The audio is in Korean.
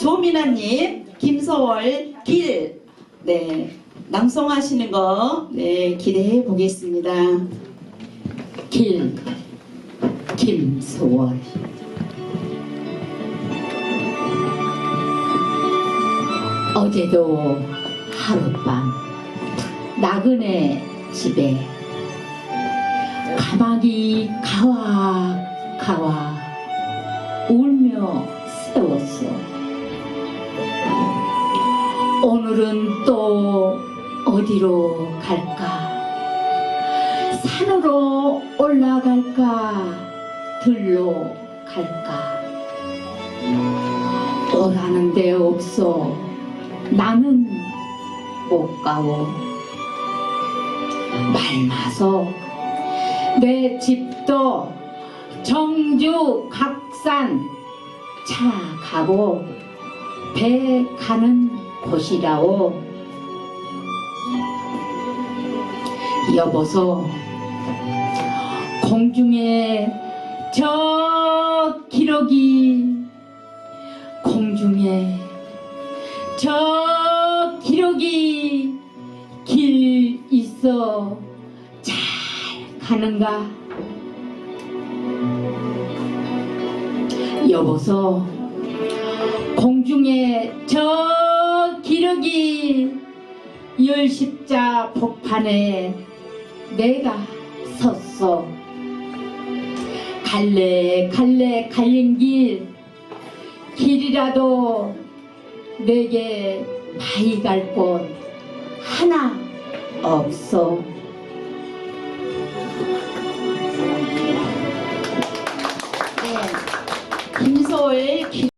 조민아님, 김서월, 길, 네, 낭송하시는 거, 네, 기대해 보겠습니다. 길. 김소월. 어제도 하룻밤 나그네 집에 가만히 가와 가와 울며 오늘은 또 어디로 갈까? 산으로 올라갈까? 들로 갈까? 오라는 데 없어. 나는 못 가오 말마서 내 집도 정주 각산 차 가고 배 가는 곳이라오. 여보소 공중에 저 기러기 공중에 저 기러기 길 있어 잘 가는가? 여보소 공중에 저 열 십자 복판에 내가 섰어 갈래 갈래 갈린 길. 길이라도 내게 바위 갈 곳 하나 없어 네, 길,